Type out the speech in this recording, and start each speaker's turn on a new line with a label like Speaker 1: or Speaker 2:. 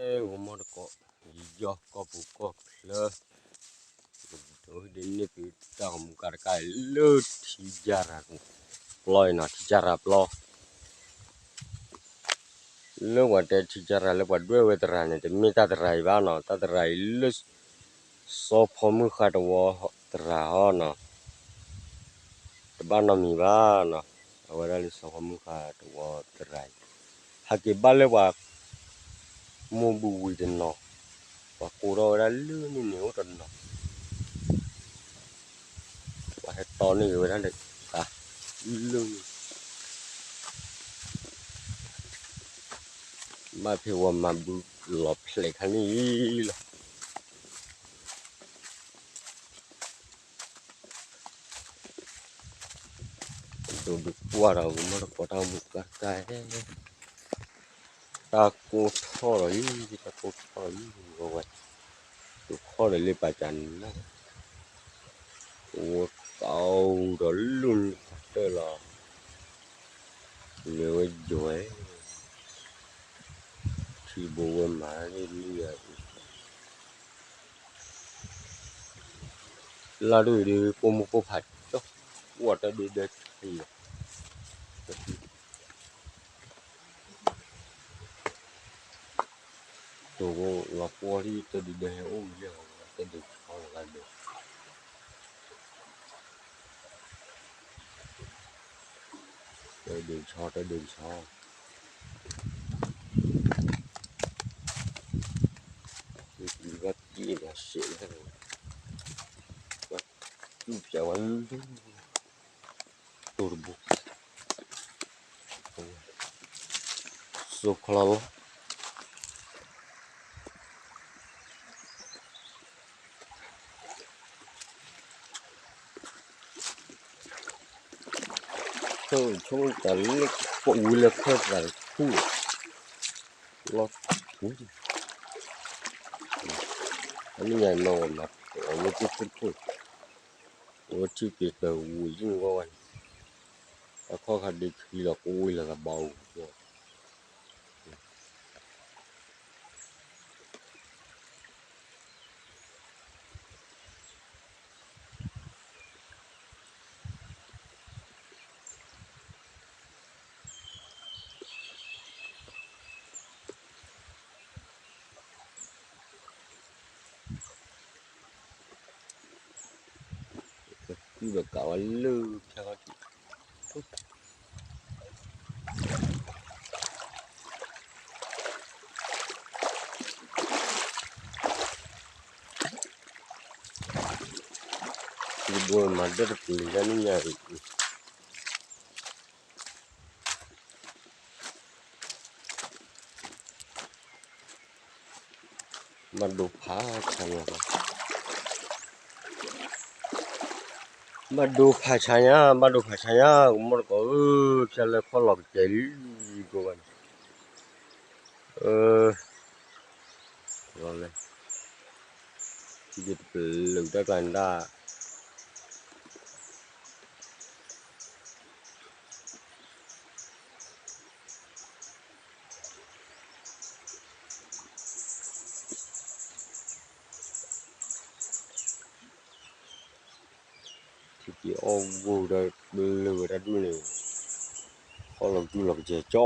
Speaker 1: เอ้ยอมรก็ยิ่งก็ปุ๊กก็เลยโดยเดี๋ยนี้พี่ต้องมุ่งการกายลุดชี้จาระงปล่อยนะจิจาระปล่อยลุงว่าเด็กจิจาระเล็กกว่าด้วยเวทระเนี่ยจะมีตาตระไรบ้างเนาะตาตระไรลุดสอบพมือขาดวัวตระหอเนาะบ้านเรามีบ้างเนาะวอาไว้ด้สอบพมือขาดวัวตระไรฮักกีบ้านเล็กกวะมบุดินดนอว่ากูรอด้เลื่อนนียวเดนนอว่าหตอนนี้ไปทันเ็กอะเลื่อนมาเพียวมาบุหลบเส็กนี้ล่ะดูดูว่าเราไม่รู้ปะทามุกกันใจ taco thoro yi taco thoro yi rồi tu khó để lên bà chăn đó ô tàu đó luôn tơ lò nếu ai giỏi thì bố má đi đi à là đuổi đi cô mua cô phạt đó quả ta đi đây thì Dogo la cuori te di dehe o ya te di kol kado. Te di cho te di cho. Di vat di la shi turbo. So kalau ช่วช่วงต่เลี้ก็อุ้ยแล้วแค่แบบพูดรถอันนี้ยังนอนนะเราไม่ติดพูดว่าชี่ิดแต่อุยยิ่งกว่ันแล้วข้อขัดดีคือเราอุ้ยรล้วก็เบา Ni berkau lu cara tu. Ibu mother tulisan nyari. Madu pahak sama. มาดูภาษาเนยมาดูภาษาเนี่ยผมก็เออจะเลยขอหลอกใจกูกันเออลองเลยที่จะเปหลือได้กันได้ cái chị ôm vô đây lừa đánh lừa con làm tôi làm trẻ cho